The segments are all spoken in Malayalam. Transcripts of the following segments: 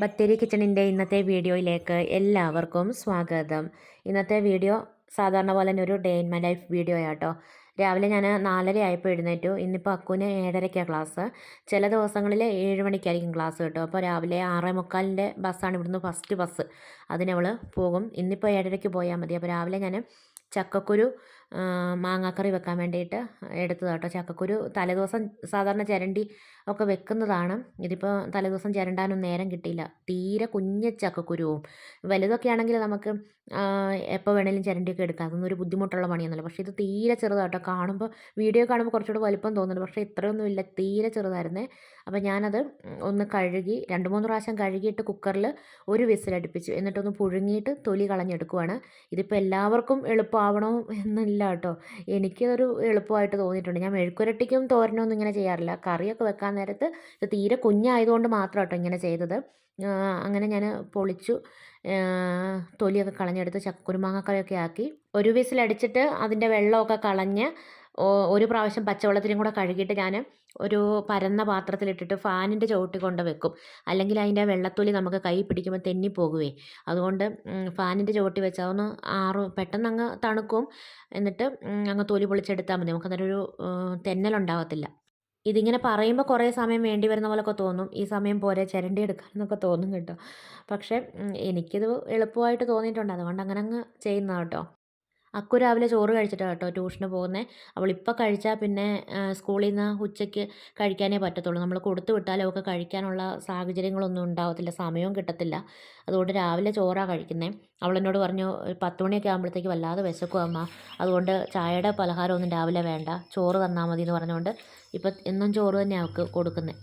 ബത്തേരി കിച്ചണിന്റെ ഇന്നത്തെ വീഡിയോയിലേക്ക് എല്ലാവർക്കും സ്വാഗതം. ഇന്നത്തെ വീഡിയോ സാധാരണ പോലെ തന്നെ ഒരു day in my life video ആട്ടോ. രാവിലെ ഞാൻ നാലര ആയപ്പോൾ എഴുന്നേറ്റു. ഇന്നിപ്പോൾ അക്കുവിന് ഏഴരയ്ക്കാണ് ക്ലാസ് ചില ദിവസങ്ങളിൽ ഏഴ് മണിക്കായിരിക്കും ക്ലാസ് കേട്ടോ. അപ്പോൾ രാവിലെ ആറേ മുക്കാലിന്റെ ബസ്സാണ് ഇവിടുന്ന് ഫസ്റ്റ് ബസ് അതിനവൾ പോകും. ഇന്നിപ്പോൾ ഏഴരയ്ക്ക് പോയാൽ മതി. അപ്പോൾ രാവിലെ ഞാൻ ചക്കക്കുരു മാങ്ങാക്കറി വെക്കാൻ വേണ്ടിയിട്ട് എടുത്തതാണ് കേട്ടോ. ചക്കക്കുരു തലേദിവസം സാധാരണ ചിരണ്ടി ഒക്കെ വെക്കുന്നതാണ്. ഇതിപ്പോൾ തലേദിവസം ചിരണ്ടാനൊന്നും നേരം കിട്ടിയില്ല. തീരെ കുഞ്ഞ ചക്കക്കുരുവും. വലുതൊക്കെ ആണെങ്കിൽ നമുക്ക് എപ്പോൾ വേണേലും ചിരണ്ടിയൊക്കെ എടുക്കാം. അതൊന്നും ഒരു ബുദ്ധിമുട്ടുള്ള പണിയൊന്നുമില്ല. പക്ഷേ ഇത് തീരെ ചെറുതാട്ടോ കാണുമ്പോൾ വീഡിയോ കാണുമ്പോൾ കുറച്ചുകൂടെ വലുപ്പം തോന്നുന്നുണ്ട്. പക്ഷേ ഇത്രയൊന്നും ഇല്ല. തീരെ ചെറുതായിരുന്നേ. അപ്പോൾ ഞാനത് ഒന്ന് കഴുകി രണ്ട് മൂന്ന് പ്രാവശ്യം കഴുകിയിട്ട് കുക്കറിൽ ഒരു വിസിലടുപ്പിച്ചു. എന്നിട്ടൊന്ന് പുഴുങ്ങിയിട്ട് തൊലി കളഞ്ഞെടുക്കുവാണ്. ഇതിപ്പോൾ എല്ലാവർക്കും എളുപ്പമാവണോ എന്നില്ല കേട്ടോ. എനിക്കതൊരു എളുപ്പമായിട്ട് തോന്നിയിട്ടുണ്ട്. ഞാൻ മെഴുക്കുരട്ടിക്കും തോരനൊന്നും ഇങ്ങനെ ചെയ്യാറില്ല. കറിയൊക്കെ വെക്കാൻ നേരത്ത് ഇത് തീരെ കുഞ്ഞായതുകൊണ്ട് മാത്രം കേട്ടോ ഇങ്ങനെ ചെയ്തത്. അങ്ങനെ ഞാൻ പൊളിച്ചു. തൊലിയൊക്കെ കളഞ്ഞെടുത്ത് ചക്കുരുമാങ്ങക്കറിയൊക്കെ ആക്കി. ഒരു വിസിലടിച്ചിട്ട് അതിന്റെ വെള്ളമൊക്കെ കളഞ്ഞ് ഒരു പ്രാവശ്യം പച്ചവെള്ളത്തിലും കൂടെ കഴുകിയിട്ട് ഞാൻ ഒരു പരന്ന പാത്രത്തിലിട്ടിട്ട് ഫാനിന്റെ ചുവട്ടിൽ കൊണ്ട് വെക്കും. അല്ലെങ്കിൽ അതിന്റെ വെള്ളത്തുള്ളി നമുക്ക് കൈ പിടിക്കുമ്പോൾ തെന്നിപ്പോകുവേ അതുകൊണ്ട് ഫാനിന്റെ ചുവട്ടിൽ വെച്ചാൽ ഒന്ന് ആറ് പെട്ടെന്ന് അങ്ങ് തണുക്കും. എന്നിട്ട് അങ്ങ് തൊലി പൊളിച്ചെടുത്താൽ മതി. നമുക്കതൊരു തെന്നലുണ്ടാകത്തില്ല ഇതിങ്ങനെ പറയുമ്പോൾ കുറേ സമയം വേണ്ടി വരുന്ന പോലൊക്കെ തോന്നും. ഈ സമയം പോരെ ചിരണ്ടി എടുക്കാനൊക്കെ തോന്നും കേട്ടോ. പക്ഷേ എനിക്കിത് എളുപ്പമായിട്ട് തോന്നിയിട്ടുണ്ട്. അതുകൊണ്ട് അങ്ങനെ അങ്ങ് ചെയ്യുന്നതാണ് കേട്ടോ. അക്കു രാവിലെ ചോറ് കഴിച്ചിട്ടാണ് കേട്ടോ ട്യൂഷന് പോകുന്നത് അവളിപ്പോൾ കഴിച്ചാൽ പിന്നെ സ്കൂളിൽ നിന്ന് ഉച്ചയ്ക്ക് കഴിക്കാനേ പറ്റത്തുള്ളൂ. നമ്മൾ കൊടുത്തു വിട്ടാലും അവൾക്ക് കഴിക്കാനുള്ള സാഹചര്യങ്ങളൊന്നും ഉണ്ടാവത്തില്ല. സമയവും കിട്ടത്തില്ല. അതുകൊണ്ട് രാവിലെ ചോറാണ് കഴിക്കുന്നത് അവളെന്നോട് പറഞ്ഞു പത്ത് മണിയൊക്കെ ആകുമ്പോഴത്തേക്ക് വല്ലാതെ വിശക്കും അമ്മ. അതുകൊണ്ട് ചായയുടെ പലഹാരമൊന്നും രാവിലെ വേണ്ട. ചോറ് തന്നാൽ മതി എന്ന് പറഞ്ഞുകൊണ്ട് ഇപ്പം എന്നും ചോറ് തന്നെ അവൾക്ക് കൊടുക്കുന്നത്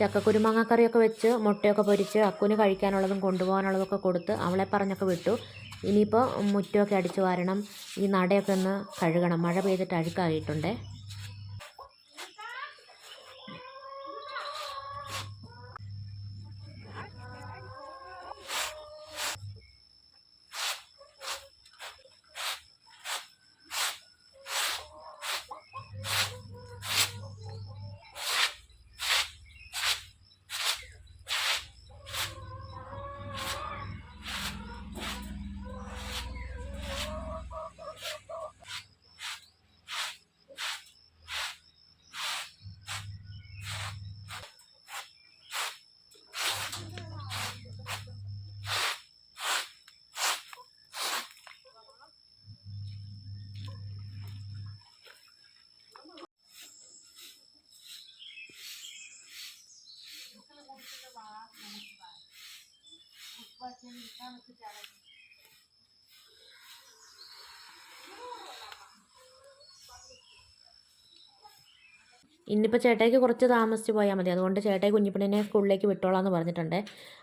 ചക്കക്കുരുമാങ്ങാക്കറിയൊക്കെ വെച്ച് മുട്ടയൊക്കെ പൊരിച്ച് അക്കുന് കഴിക്കാനുള്ളതും കൊണ്ടുപോകാനുള്ളതൊക്കെ കൊടുത്ത് അവളെ പറഞ്ഞൊക്കെ വിട്ടു. ഇനിയിപ്പോൾ മുറ്റമൊക്കെ അടിച്ചു വാരണം. ഈ നടയൊക്കെ ഒന്ന് കഴുകണം. മഴ പെയ്തിട്ട് അഴുക്കായിട്ടുണ്ടേ. Thank you. ഇന്നിപ്പോൾ ചേട്ടായിക്ക് കുറച്ച് താമസിച്ച് പോയാൽ മതി. അതുകൊണ്ട് ചേട്ടായി കുഞ്ഞിപ്പണിനെ സ്കൂളിലേക്ക് വിട്ടോളാം എന്ന് പറഞ്ഞിട്ടുണ്ട്.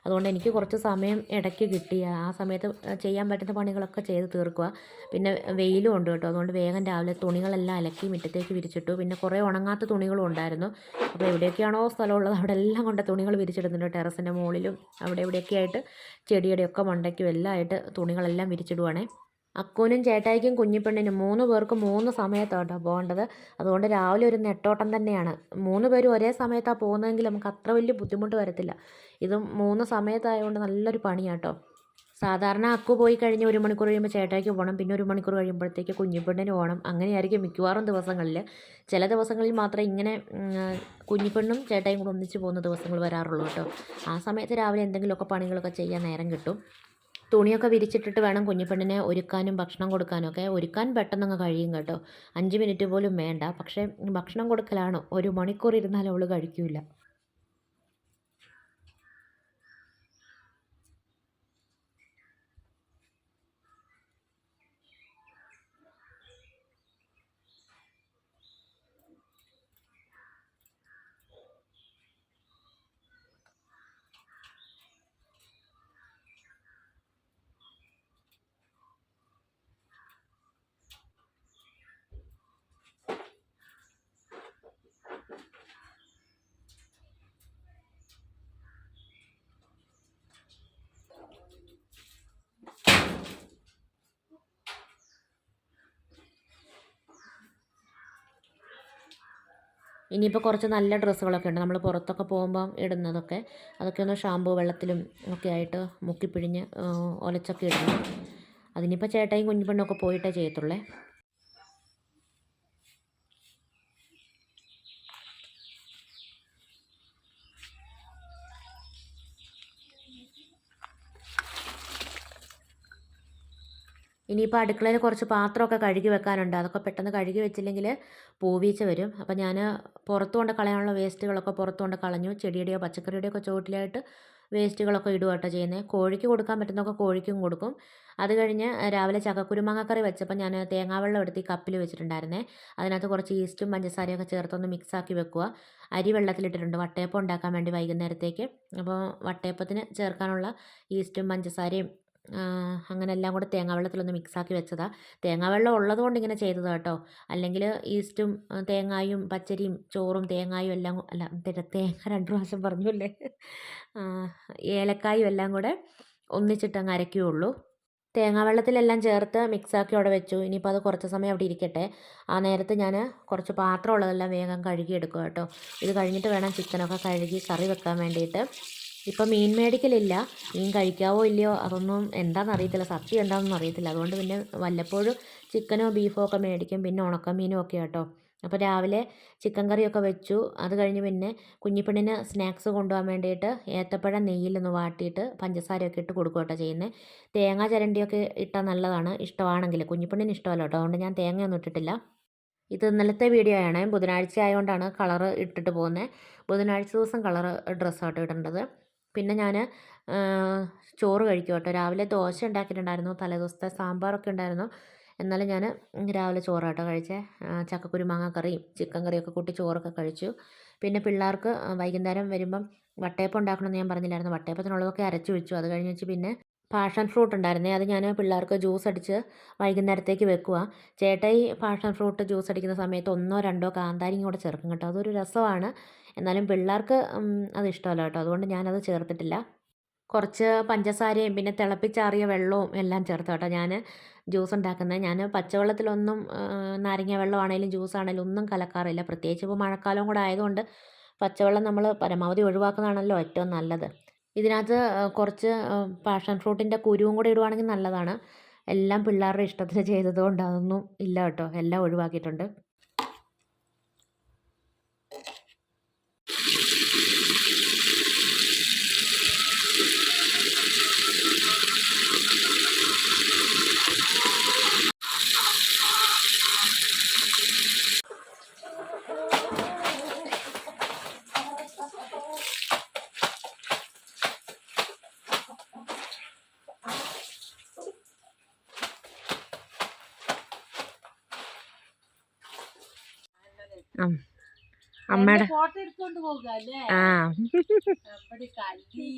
അതുകൊണ്ട് എനിക്ക് കുറച്ച് സമയം ഇടയ്ക്ക് കിട്ടി. ആ സമയത്ത് ചെയ്യാൻ പറ്റുന്ന പണികളൊക്കെ ചെയ്ത് തീർക്കുക. പിന്നെ വെയിലും ഉണ്ട് കേട്ടോ. അതുകൊണ്ട് വേഗം രാവിലെ തുണികളെല്ലാം അലക്കി മുറ്റത്തേക്ക് വിരിച്ചിട്ടു. പിന്നെ കുറേ ഉണങ്ങാത്ത തുണികളും ഉണ്ടായിരുന്നു. അപ്പോൾ എവിടെയൊക്കെയാണോ സ്ഥലമുള്ളത് അവിടെ എല്ലാം കൊണ്ട് തുണികൾ വിരിച്ചിടുന്നുണ്ട്. ടെറസിന്റെ മുകളിലും അവിടെ എവിടെയൊക്കെ ആയിട്ട് ചെടിയുടെയൊക്കെ മണ്ടയ്ക്കും എല്ലാം ആയിട്ട് തുണികളെല്ലാം വിരിച്ചിടുവാണേ. അക്കൂനും ചേട്ടായിക്കും കുഞ്ഞിപ്പെണ്ണിനും മൂന്ന് പേർക്കും മൂന്ന് സമയത്താണ് കേട്ടോ പോകേണ്ടത്. അതുകൊണ്ട് രാവിലെ ഒരു നെട്ടോട്ടം തന്നെയാണ്. മൂന്ന് പേരും ഒരേ സമയത്താണ് പോകുന്നതെങ്കിൽ നമുക്ക് അത്ര വലിയ ബുദ്ധിമുട്ട് വരത്തില്ല. ഇത് മൂന്ന് സമയത്തായതുകൊണ്ട് നല്ലൊരു പണിയാണ് കേട്ടോ സാധാരണ അക്കു പോയി കഴിഞ്ഞ് ഒരു മണിക്കൂർ കഴിയുമ്പോൾ ചേട്ടായിക്ക് പോകണം പിന്നെ ഒരു മണിക്കൂർ കഴിയുമ്പോഴത്തേക്ക് കുഞ്ഞിപ്പെണ്ണിന് പോകണം അങ്ങനെയായിരിക്കും മിക്കവാറും ദിവസങ്ങളിൽ ചില ദിവസങ്ങളിൽ മാത്രമേ ഇങ്ങനെ കുഞ്ഞിപ്പെണ്ണും ചേട്ടായും കൂടെ ഒന്നിച്ച് പോകുന്ന ദിവസങ്ങൾ വരാറുള്ളൂ കേട്ടോ. ആ സമയത്ത് രാവിലെ എന്തെങ്കിലുമൊക്കെ പണികളൊക്കെ ചെയ്യാൻ നേരം കിട്ടും. തുണിയൊക്കെ വിരിച്ചിട്ടിട്ട് വേണം കുഞ്ഞിപ്പെണ്ണിനെ ഒരുക്കാനും ഭക്ഷണം കൊടുക്കാനും ഒക്കെ ഒരുക്കാൻ പെട്ടെന്നങ്ങ് കഴിയും കേട്ടോ. അഞ്ച് മിനിറ്റ് പോലും വേണ്ട. പക്ഷേ ഭക്ഷണം കൊടുക്കലാണ്? ഒരു മണിക്കൂർ ഇരുന്നാൽ അവൾ കഴിക്കില്ല ഇനിയിപ്പോൾ കുറച്ച് നല്ല ഡ്രസ്സുകളൊക്കെ ഉണ്ട്. നമ്മൾ പുറത്തൊക്കെ പോകുമ്പം ഇടുന്നതൊക്കെ. അതൊക്കെ ഒന്ന് ഷാമ്പൂ വെള്ളത്തിലും ഒക്കെ ആയിട്ട് മുക്കിപ്പിഴിഞ്ഞ് പിഴിഞ്ഞ് ഒലച്ചൊക്കെ ഇടണം. അതിനിപ്പോൾ ചേട്ടായും കുഞ്ഞിപ്പെണ്ണൊക്കെ പോയിട്ടേ ചെയ്യത്തുള്ളേ. ഇനിയിപ്പോൾ അടുക്കളയിൽ കുറച്ച് പാത്രമൊക്കെ കഴുകി വെക്കാനുണ്ട്. അതൊക്കെ പെട്ടെന്ന് കഴുകി വെച്ചില്ലെങ്കിൽ പൂവീച്ച വരും. അപ്പോൾ ഞാൻ പുറത്ത് കൊണ്ട് കളയാനുള്ള വേസ്റ്റുകളൊക്കെ പുറത്ത് കൊണ്ട് കളഞ്ഞു. ചെടിയുടെയോ പച്ചക്കറിയുടെയോ ഒക്കെ ചുവട്ടിലായിട്ട് വേസ്റ്റുകളൊക്കെ ഇടുക കേട്ടോ ചെയ്യുന്നത് കോഴിക്ക് കൊടുക്കാൻ പറ്റുന്നൊക്കെ കോഴിക്കും കൊടുക്കും. അത് കഴിഞ്ഞ് രാവിലെ ചക്കക്കുരുമാങ്ങക്കറി വെച്ചപ്പോൾ ഞാൻ തേങ്ങാവെള്ളം എടുത്ത് ഈ കപ്പിൽ വെച്ചിട്ടുണ്ടായിരുന്നേ. അതിനകത്ത് കുറച്ച് ഈസ്റ്റും പഞ്ചസാരയൊക്കെ ചേർത്തൊന്ന് മിക്സാക്കി വെക്കുക. അരി വെള്ളത്തിലിട്ടിട്ടുണ്ട്. വട്ടയപ്പം ഉണ്ടാക്കാൻ വേണ്ടി വൈകുന്നേരത്തേക്ക്. അപ്പോൾ വട്ടയപ്പത്തിന് ചേർക്കാനുള്ള ഈസ്റ്റും പഞ്ചസാരയും അങ്ങനെ എല്ലാം കൂടെ തേങ്ങാവെള്ളത്തിലൊന്ന് മിക്സാക്കി വെച്ചതാണ് തേങ്ങാവെള്ളം ഉള്ളത് കൊണ്ട് ഇങ്ങനെ ചെയ്തതാണ് കേട്ടോ അല്ലെങ്കിൽ ഈസ്റ്റും തേങ്ങായും പച്ചരിയും ചോറും തേങ്ങായും എല്ലാം അല്ല തേങ്ങ രണ്ട് പ്രാവശ്യം പറഞ്ഞു അല്ലേ ആ, ഏലക്കായും എല്ലാം കൂടെ ഒന്നിച്ചിട്ട് അങ്ങ് അരയ്ക്കുകയുള്ളൂ തേങ്ങാവെള്ളത്തിലെല്ലാം ചേർത്ത് മിക്സാക്കി അവിടെ വെച്ചു. ഇനിയിപ്പോൾ അത് കുറച്ച് സമയം അവിടെ ഇരിക്കട്ടെ. ആ നേരത്ത് ഞാൻ കുറച്ച് പാത്രം ഉള്ളതെല്ലാം വേഗം കഴുകി എടുക്കുക കേട്ടോ ഇത് കഴിഞ്ഞിട്ട് വേണം ചിക്കനൊക്കെ കഴുകി കറി വെക്കാൻ വേണ്ടിയിട്ട്. ഇപ്പം മീൻ മേടിക്കലില്ല. മീൻ കഴിക്കാവോ ഇല്ലയോ അതൊന്നും എന്താണെന്ന് അറിയത്തില്ല. സത്യം എന്താണെന്ന് അറിയത്തില്ല. അതുകൊണ്ട് പിന്നെ വല്ലപ്പോഴും ചിക്കനോ ബീഫോ ഒക്കെ മേടിക്കും. പിന്നെ ഉണക്കമീനും ഒക്കെ കേട്ടോ. അപ്പോൾ രാവിലെ ചിക്കൻ കറിയൊക്കെ വെച്ചു. അത് കഴിഞ്ഞ് പിന്നെ കുഞ്ഞിപ്പെണ്ണിന് സ്നാക്സ് കൊണ്ടുപോകാൻ വേണ്ടിയിട്ട് ഏത്തപ്പഴം നെയ്യിലൊന്ന് വാട്ടിയിട്ട് പഞ്ചസാരയൊക്കെ ഇട്ട് കൊടുക്കുക കേട്ടോ ചെയ്യുന്നത് തേങ്ങ ചിരണ്ടിയൊക്കെ ഇട്ടാൽ നല്ലതാണ്. ഇഷ്ടമാണെങ്കിൽ കുഞ്ഞിപ്പെണ്ണിന് ഇഷ്ടമല്ല കേട്ടോ. അതുകൊണ്ട് ഞാൻ തേങ്ങയൊന്നും ഇട്ടിട്ടില്ല. ഇത് ഇന്നലത്തെ വീഡിയോ ആണ്. ബുധനാഴ്ച ആയതുകൊണ്ടാണ് കളറ് ഇട്ടിട്ട് പോകുന്നത് ബുധനാഴ്ച ദിവസം കളറ് ഡ്രസ്സാട്ടോ ഇടേണ്ടത്. പിന്നെ ഞാൻ ചോറ് കഴിക്കും കേട്ടോ രാവിലെ ദോശ ഉണ്ടാക്കിയിട്ടുണ്ടായിരുന്നു. തലേദിവസത്തെ സാമ്പാറൊക്കെ ഉണ്ടായിരുന്നു. എന്നാലും ഞാൻ രാവിലെ ചോറാണ് കേട്ടോ കഴിച്ചത് ചക്കക്കുരു മാങ്ങ കറിയും ചിക്കൻ കറിയൊക്കെ കൂട്ടി ചോറൊക്കെ കഴിച്ചു. പിന്നെ പിള്ളേർക്ക് വൈകുന്നേരം വരുമ്പം വട്ടയപ്പം ഉണ്ടാക്കണമെന്ന് ഞാൻ പറഞ്ഞില്ലായിരുന്നു. വട്ടയപ്പത്തിനുള്ളതൊക്കെ അരച്ചു വെച്ചു. അത് കഴിഞ്ഞ് വെച്ച് പിന്നെ പാഷൻ ഫ്രൂട്ട് ഉണ്ടായിരുന്നേ. അത് ഞാൻ പിള്ളേർക്ക് ജ്യൂസ് അടിച്ച് വൈകുന്നേരത്തേക്ക് വെക്കുക ചേട്ടായി പാഷൻ ഫ്രൂട്ട് ജ്യൂസ് അടിക്കുന്ന സമയത്ത് ഒന്നോ രണ്ടോ കാന്താരിയും കൂടെ ചേർക്കും കേട്ടോ. അതൊരു രസമാണ്. എന്നാലും പിള്ളേർക്ക് അത് ഇഷ്ടമല്ല കേട്ടോ. അതുകൊണ്ട് ഞാനത് ചേർത്തിട്ടില്ല. കുറച്ച് പഞ്ചസാരയും പിന്നെ തിളപ്പിച്ചാറിയ വെള്ളവും എല്ലാം ചേർത്ത് കേട്ടോ ഞാൻ ജ്യൂസ് ഉണ്ടാക്കുന്നത്. ഞാൻ പച്ചവെള്ളത്തിലൊന്നും നാരങ്ങ വെള്ളമാണേലും ജ്യൂസ് ആണേലും ഒന്നും കലക്കാറില്ല. പ്രത്യേകിച്ച് ഇപ്പോൾ മഴക്കാലം കൂടെ ആയതുകൊണ്ട് പച്ചവെള്ളം നമ്മൾ പരമാവധി ഒഴിവാക്കുന്നതാണല്ലോ ഏറ്റവും നല്ലത്. ഇതിനകത്ത് കുറച്ച് പാഷൻ ഫ്രൂട്ടിന്റെ കുരുവും കൂടെ ഇടുവാണെങ്കിൽ നല്ലതാണ്. എല്ലാം പിള്ളേരുടെ ഇഷ്ടത്തിന് ചെയ്തത് കൊണ്ട് അതൊന്നും ഇല്ല കേട്ടോ. എല്ലാം ഒഴിവാക്കിയിട്ടുണ്ട്. അമ്മയുടെ ആ. നമ്മുടെ കല്ലി.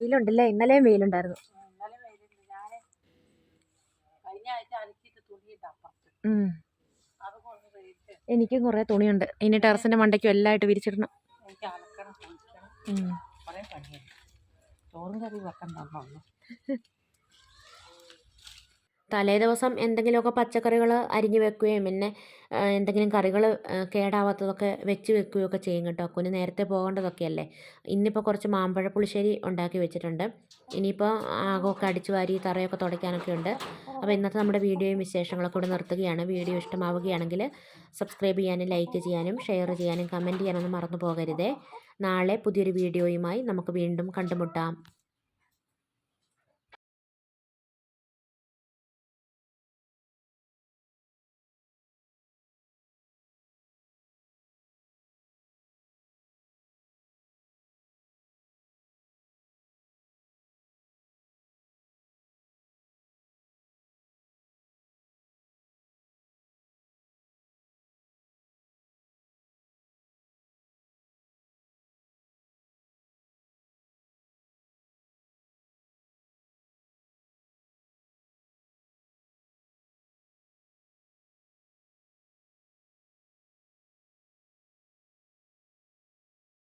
വെയിലുണ്ടല്ലേ? ഇന്നലെയും വെയിലുണ്ടായിരുന്നു. എനിക്കും കുറേ തുണിയുണ്ട്. ഇനി ടെറസിന്റെ മണ്ടയ്ക്കും എല്ലായിട്ട് വിരിച്ചിടണം. ചോറും കറി വെക്കണ്ടെന്നു തലേ ദിവസം എന്തെങ്കിലുമൊക്കെ പച്ചക്കറികൾ അരിഞ്ഞ് വെക്കുകയും പിന്നെ എന്തെങ്കിലും കറികൾ കേടാവാത്തതൊക്കെ വെച്ച് വെക്കുകയൊക്കെ ചെയ്യും കേട്ടോ. കുഞ്ഞ് നേരത്തെ പോകേണ്ടതൊക്കെയല്ലേ. ഇന്നിപ്പോൾ കുറച്ച് മാമ്പഴ പുളിശ്ശേരി ഉണ്ടാക്കി വെച്ചിട്ടുണ്ട്. ഇനിയിപ്പോൾ ആകമൊക്കെ അടിച്ചു വാരി തറയൊക്കെ തുടയ്ക്കാനൊക്കെ ഉണ്ട്. അപ്പോൾ ഇന്നത്തെ നമ്മുടെ വീഡിയോയും വിശേഷങ്ങളൊക്കെ ഇവിടെ നിർത്തുകയാണ്. വീഡിയോ ഇഷ്ടമാവുകയാണെങ്കിൽ സബ്സ്ക്രൈബ് ചെയ്യാനും ലൈക്ക് ചെയ്യാനും ഷെയർ ചെയ്യാനും കമന്റ് ചെയ്യാനൊന്നും മറന്നു പോകരുതേ. നാളെ പുതിയൊരു വീഡിയോയുമായി നമുക്ക് വീണ്ടും കണ്ടുമുട്ടാം.